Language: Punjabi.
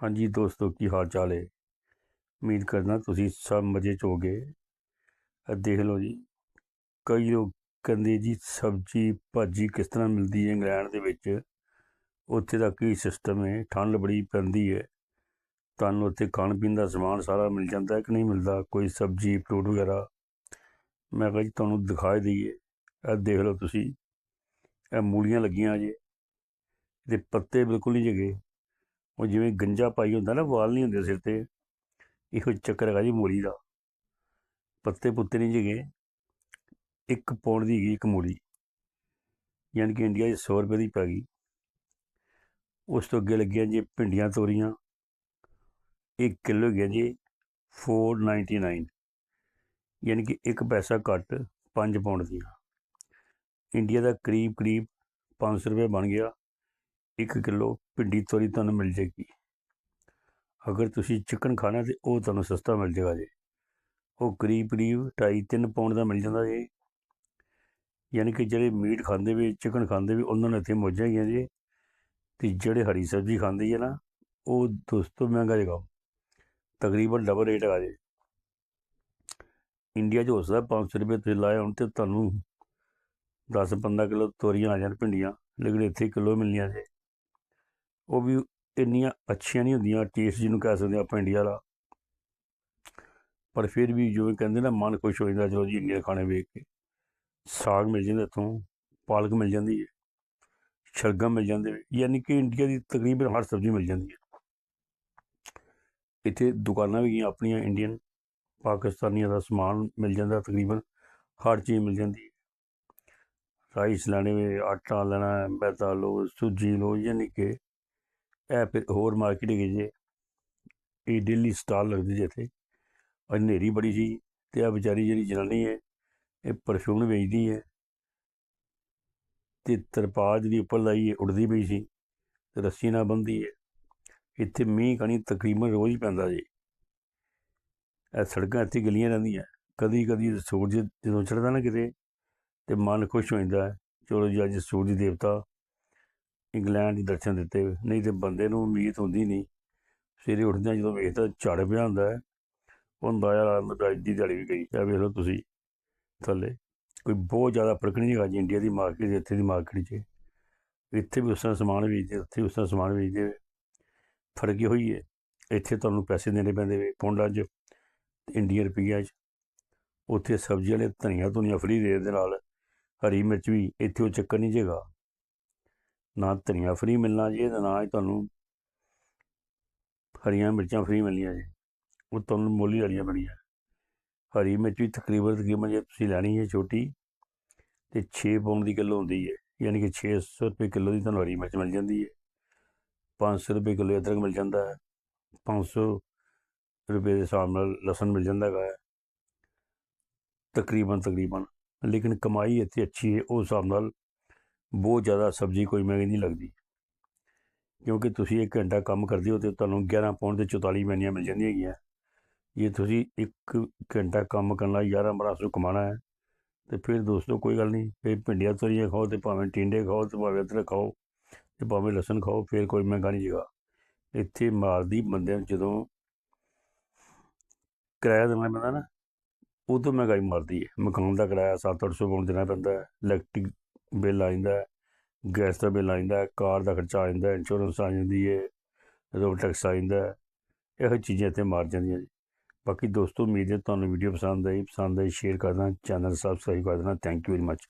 ਹਾਂਜੀ ਦੋਸਤੋ, ਕੀ ਹਾਲ ਚਾਲ ਹੈ ਉਮੀਦ ਕਰਦਾ ਤੁਸੀਂ ਸਭ ਮਜ਼ੇ ਚ ਹੋਗੇ ਇਹ ਦੇਖ ਲਓ ਜੀ, ਕਈ ਲੋਕ ਕਹਿੰਦੇ ਜੀ, ਸਬਜ਼ੀ ਭਾਜੀ ਕਿਸ ਤਰ੍ਹਾਂ ਮਿਲਦੀ ਹੈ ਇੰਗਲੈਂਡ ਦੇ ਵਿੱਚ? ਉੱਥੇ ਦਾ ਕੀ ਸਿਸਟਮ ਹੈ ਠੰਡ ਬੜੀ ਪੈਂਦੀ ਹੈ ਤੁਹਾਨੂੰ ਉੱਥੇ ਖਾਣ ਪੀਣ ਦਾ ਸਮਾਨ ਸਾਰਾ ਮਿਲ ਜਾਂਦਾ ਹੈ ਕਿ ਨਹੀਂ ਮਿਲਦਾ? ਕੋਈ ਸਬਜ਼ੀ ਫਰੂਟ ਵਗੈਰਾ? ਮੈਂ ਕਿਹਾ ਜੀ, ਤੁਹਾਨੂੰ ਦਿਖਾਈ ਦਈਏ ਇਹ ਦੇਖ ਲਓ ਤੁਸੀਂ, ਇਹ ਮੂਲੀਆਂ ਲੱਗੀਆਂ ਜੇ। ਇਹਦੇ ਪੱਤੇ ਬਿਲਕੁਲ ਨਹੀਂ ਜਗੇ। ਉਹ ਜਿਵੇਂ ਗੰਜਾ ਪਾਈ ਹੁੰਦਾ ਨਾ, ਵਾਲ ਨਹੀਂ ਹੁੰਦੇ ਸਿਰ ਤੇ। ਇਹੋ ਚੱਕਰ ਹੈਗਾ ਜੀ ਮੂਲੀ ਦਾ। ਪੱਤੇ ਪੁੱਤੇ ਨਹੀਂ ਜਗੇ ਇੱਕ ਪੌਂਡ ਦੀ ਹੈਗੀ ਇੱਕ ਮੂਲੀ। ਯਾਨੀ ਕਿ ਇੰਡੀਆ 'ਚ 100 ਰੁਪਏ ਦੀ ਪੈ ਗਈ। ਉਸ ਤੋਂ ਅੱਗੇ ਲੱਗੀਆਂ ਜੀ ਭਿੰਡੀਆਂ ਤੋਰੀਆਂ। 1 ਕਿਲੋ ਗਿਆ ਜੀ 499 ਯਾਨੀ ਕਿ 1 ਪੈਸਾ ਘੱਟ 5 ਪੌਂਡ ਦੀਆਂ। ਇੰਡੀਆ ਦਾ ਕਰੀਬ ਕਰੀਬ 500 ਰੁਪਏ ਬਣ ਗਿਆ। 1 ਕਿਲੋ ਭਿੰਡੀ ਤੋਰੀ ਤੁਹਾਨੂੰ ਮਿਲ ਜੇਗੀ ਅਗਰ ਤੁਸੀਂ ਚਿਕਨ ਖਾਣਾ ਤੇ ਉਹ ਤੁਹਾਨੂੰ ਸਸਤਾ ਮਿਲ ਜਾਏਗਾ ਜੀ। ਉਹ ਕਰੀਬ ਕਰੀਬ 2.5 3 ਪੌਂਡ ਦਾ ਮਿਲ ਜਾਂਦਾ ਜੀ। ਯਾਨੀ ਕਿ ਜਿਹੜੇ ਮੀਟ ਖਾਂਦੇ ਵੀ ਚਿਕਨ ਖਾਂਦੇ ਵੀ, ਉਹਨਾਂ ਨੂੰ ਇੱਥੇ ਮੌਜਾਂ ਹੈਗੀਆਂ ਜੀ। ਤੇ ਜਿਹੜੇ ਹਰੀ ਸਬਜ਼ੀ ਖਾਂਦੇ ਹੈ ਨਾ, ਉਹ ਦੋਸਤੋ ਮਹਿੰਗਾ ਜਗਾ ਤਕਰੀਬਨ ਡਬਲ ਰੇਟ ਹੈਗਾ ਜੀ। ਇੰਡੀਆ 'ਚ ਹੋ ਸਕਦਾ 500 ਰੁਪਏ ਤੁਸੀਂ ਲਾਏ ਹੁਣ ਤੇ ਤੁਹਾਨੂੰ 10 15 ਕਿਲੋ ਤੋਰੀਆਂ ਆ ਜਾਣ ਭਿੰਡੀਆਂ। ਲੇਕਿਨ ਇੱਥੇ ਕਿਲੋ ਮਿਲਣੀਆਂ ਜੇ। ਉਹ ਵੀ ਇੰਨੀਆਂ ਅੱਛੀਆਂ ਨਹੀਂ ਹੁੰਦੀਆਂ ਟੇਸਟ ਜਿਹਨੂੰ ਕਹਿ ਸਕਦੇ ਆਪਾਂ ਇੰਡੀਆ ਦਾ। ਪਰ ਫਿਰ ਵੀ ਜਿਵੇਂ ਕਹਿੰਦੇ ਨਾ, ਮਨ ਖੁਸ਼ ਹੋ ਜਾਂਦਾ ਜਦੋਂ ਜੀ ਇੰਡੀਆ ਖਾਣੇ ਵੇਖ ਕੇ। ਸਾਗ ਮਿਲ ਜਾਂਦਾ ਇੱਥੋਂ, ਪਾਲਕ ਮਿਲ ਜਾਂਦੀ ਹੈ ਸ਼ਲਗਮ ਮਿਲ ਜਾਂਦੇ ਯਾਨੀ ਕਿ ਇੰਡੀਆ ਦੀ ਤਕਰੀਬਨ ਹਰ ਸਬਜ਼ੀ ਮਿਲ ਜਾਂਦੀ ਹੈ ਇੱਥੇ ਦੁਕਾਨਾਂ ਵੀ ਗਈਆਂ ਆਪਣੀਆਂ ਇੰਡੀਅਨ ਪਾਕਿਸਤਾਨੀਆਂ ਦਾ ਸਮਾਨ ਮਿਲ ਜਾਂਦਾ ਤਕਰੀਬਨ, ਹਰ ਚੀਜ਼ ਮਿਲ ਜਾਂਦੀ ਹੈ ਰਾਈਸ ਲੈਣੇ ਵੇ ਆਟਾ ਲੈਣਾ, ਮੈਦਾ ਲੋ ਸੂਜੀ ਲੋ ਯਾਨੀ ਕਿ ਇਹ ਫਿਰ ਹੋਰ ਮਾਰਕੀਟ ਹੈਗੀ ਜੇ, ਇਹ ਦਿੱਲੀ ਸਟਾਲ ਲੱਗਦੀ ਜੇ ਇੱਥੇ। ਔਰ ਹਨੇਰੀ ਬੜੀ ਸੀ ਤੇ ਆ ਵਿਚਾਰੀ ਜਿਹੜੀ ਜਨਾਨੀ ਹੈ, ਇਹ ਪਰਫਿਊਮ ਵੇਚਦੀ ਹੈ। ਤੇ ਤਰਪਾਲ ਜਿਹੜੀ ਉੱਪਰ ਲਾਈ ਹੈ ਉੜਦੀ ਪਈ ਸੀ ਤੇ ਰੱਸੀ ਨਾਲ ਬੰਦੀ ਹੈ। ਇੱਥੇ ਮੀਂਹ ਕਣੀ ਤਕਰੀਬਨ ਰੋਜ਼ ਹੀ ਪੈਂਦਾ ਜੀ। ਇਹ ਸੜਕਾਂ ਇੱਥੇ ਗਲੀਆਂ ਰਹਿੰਦੀਆਂ ਕਦੀ ਕਦੀ ਸੂਰਜ ਜਦੋਂ ਚੜਦਾ ਨਾ ਕਿਤੇ ਤੇ ਮਨ ਖੁਸ਼ ਹੋ ਜਾਂਦਾ। ਚਲੋ ਜੀ, ਅੱਜ ਸੂਰਜ ਦੇਵਤਾ ਇੰਗਲੈਂਡ ਦੇ ਦਰਸ਼ਨ ਦਿੱਤੇ ਨਹੀਂ ਤੇ ਬੰਦੇ ਨੂੰ ਉਮੀਦ ਹੁੰਦੀ ਨਹੀਂ। ਸਵੇਰੇ ਉੱਠਦਿਆਂ ਜਦੋਂ ਵੇਖਦਾ ਝੜ ਪਿਆ ਹੁੰਦਾ ਹੈ, ਉਹ ਅੰਦਾਜ਼ਾ ਅੱਜ ਦੀ ਦਿਹਾੜੀ ਵੀ ਗਈ। ਆ ਵੇਖ ਲਓ ਤੁਸੀਂ, ਥੱਲੇ। ਕੋਈ ਬਹੁਤ ਜ਼ਿਆਦਾ ਫ਼ਰਕ ਨਹੀਂ ਹੈਗਾ ਜੀ ਇੰਡੀਆ ਦੀ ਮਾਰਕੀਟ ਇੱਥੇ ਦੀ ਮਾਰਕੀਟ 'ਚ। ਇੱਥੇ ਵੀ ਉਸ ਤਰ੍ਹਾਂ ਸਮਾਨ ਵੇਚਦੇ, ਉੱਥੇ ਉਸ ਤਰ੍ਹਾਂ ਸਮਾਨ ਵੇਚਦੇ ਫ਼ਰਕ ਹੀ ਹੋਈ ਹੈ, ਇੱਥੇ ਤੁਹਾਨੂੰ ਪੈਸੇ ਦੇਣੇ ਪੈਂਦੇ ਵੇ ਪੌਂਡਾਂ 'ਚ ਇੰਡੀਅਨ ਰੁਪਈਆ 'ਚ ਉੱਥੇ ਸਬਜ਼ੀ ਵਾਲੇ ਧਨੀਆ ਧੁਨੀਆ ਫਰੀ ਰੇਟ ਦੇ ਨਾਲ, ਹਰੀ ਮਿਰਚ ਵੀ, ਇੱਥੇ ਉਹ ਚੱਕਰ ਨਹੀਂ ਜੇਗਾ ਨਾ ਧਨੀਆ ਫਰੀ ਮਿਲਣਾ ਜੀ ਤੇ ਨਾ ਹੀ ਤੁਹਾਨੂੰ ਹਰੀਆਂ ਮਿਰਚਾਂ ਫਰੀ ਮਿਲਣੀਆਂ ਜੀ। ਉਹ ਤੁਹਾਨੂੰ ਮੋਲੀ ਵਾਲੀਆਂ ਬਣੀਆਂ ਹਰੀ ਮਿਰਚ ਵੀ ਤਕਰੀਬਨ ਤਕਰੀਬਨ ਜੇ ਤੁਸੀਂ ਲੈਣੀ ਹੈ ਛੋਟੀ, ਤੇ 6 ਪੌਂਡ ਦੀ ਕਿਲੋ ਹੁੰਦੀ ਹੈ। ਯਾਨੀ ਕਿ 600 ਰੁਪਏ ਕਿਲੋ ਦੀ ਤੁਹਾਨੂੰ ਹਰੀ ਮਿਰਚ ਮਿਲ ਜਾਂਦੀ ਹੈ। 500 ਰੁਪਏ ਕਿਲੋ ਅਦਰਕ ਮਿਲ ਜਾਂਦਾ ਹੈ। 500 ਰੁਪਏ ਦੇ ਹਿਸਾਬ ਨਾਲ ਲਸਣ ਮਿਲ ਜਾਂਦਾ ਹੈ। ਤਕਰੀਬਨ ਤਕਰੀਬਨ। ਲੇਕਿਨ ਕਮਾਈ ਇੱਥੇ ਅੱਛੀ ਹੈ, ਉਸ ਹਿਸਾਬ ਨਾਲ ਬਹੁਤ ਜ਼ਿਆਦਾ ਸਬਜ਼ੀ ਕੋਈ ਮਹਿੰਗੀ ਨਹੀਂ ਲੱਗਦੀ। ਕਿਉਂਕਿ ਤੁਸੀਂ ਇੱਕ ਘੰਟਾ ਕੰਮ ਕਰਦੇ ਹੋ ਤੇ ਤੁਹਾਨੂੰ 11 ਪੌਂਡ ਤੇ 44 ਮੈਨੀਆਂ ਮਿਲ ਜਾਂਦੀਆਂ ਹੈਗੀਆਂ। ਜੇ ਤੁਸੀਂ ਇੱਕ ਘੰਟਾ ਕੰਮ ਕਰਨਾ 11 1200 ਕਮਾਣਾ ਹੈ, ਤੇ ਫਿਰ ਦੋਸਤੋ ਕੋਈ ਗੱਲ ਨਹੀਂ, ਫਿਰ ਭਿੰਡੀਆਂ ਤੋਰੀਆਂ ਖਾਓ ਤੇ ਭਾਵੇਂ ਟਿੰਡੇ ਖਾਓ ਤੇ ਭਾਵੇਂ ਅਦਰਕ ਖਾਓ ਤੇ ਭਾਵੇਂ ਲਸਣ ਖਾਓ, ਫਿਰ ਕੋਈ ਮਹਿੰਗਾ ਨਹੀਂ ਜਗਾ ਇੱਥੇ ਮਾਰਦੀ ਬੰਦਿਆਂ ਨੂੰ ਜਦੋਂ ਕਿਰਾਇਆ ਦੇਣਾ ਪੈਂਦਾ ਨਾ, ਉਦੋਂ ਮਹਿੰਗਾਈ ਮਾਰਦੀ ਹੈ। ਮਕਾਨ ਦਾ ਕਿਰਾਇਆ 7-800 ਪੌਂਡ ਦੇਣਾ ਪੈਂਦਾ ਹੈ, ਇਲੈਕਟ੍ਰਿਕ ਬਿੱਲ ਆ ਜਾਂਦਾ ਗੈਸ ਦਾ ਬਿੱਲ ਆ ਜਾਂਦਾ ਕਾਰ ਦਾ ਖਰਚਾ ਆ ਜਾਂਦਾ ਇੰਸ਼ੋਰੈਂਸ ਆ ਜਾਂਦੀ ਹੈ ਰੋਡ ਟੈਕਸ ਆ ਜਾਂਦਾ ਇਹੋ ਚੀਜ਼ਾਂ ਇੱਥੇ ਮਾਰ ਜਾਂਦੀਆਂ ਜੀ। ਬਾਕੀ ਦੋਸਤੋ, ਉਮੀਦ ਹੈ ਤੁਹਾਨੂੰ ਵੀਡੀਓ ਪਸੰਦ ਆਈ ਪਸੰਦ ਆਈ ਸ਼ੇਅਰ ਕਰਨਾ ਚੈਨਲ ਸਬਸਕ੍ਰਾਈਬ ਕਰ ਦੇਣਾ ਥੈਂਕ ਯੂ ਵੈਰੀ ਮੱਚ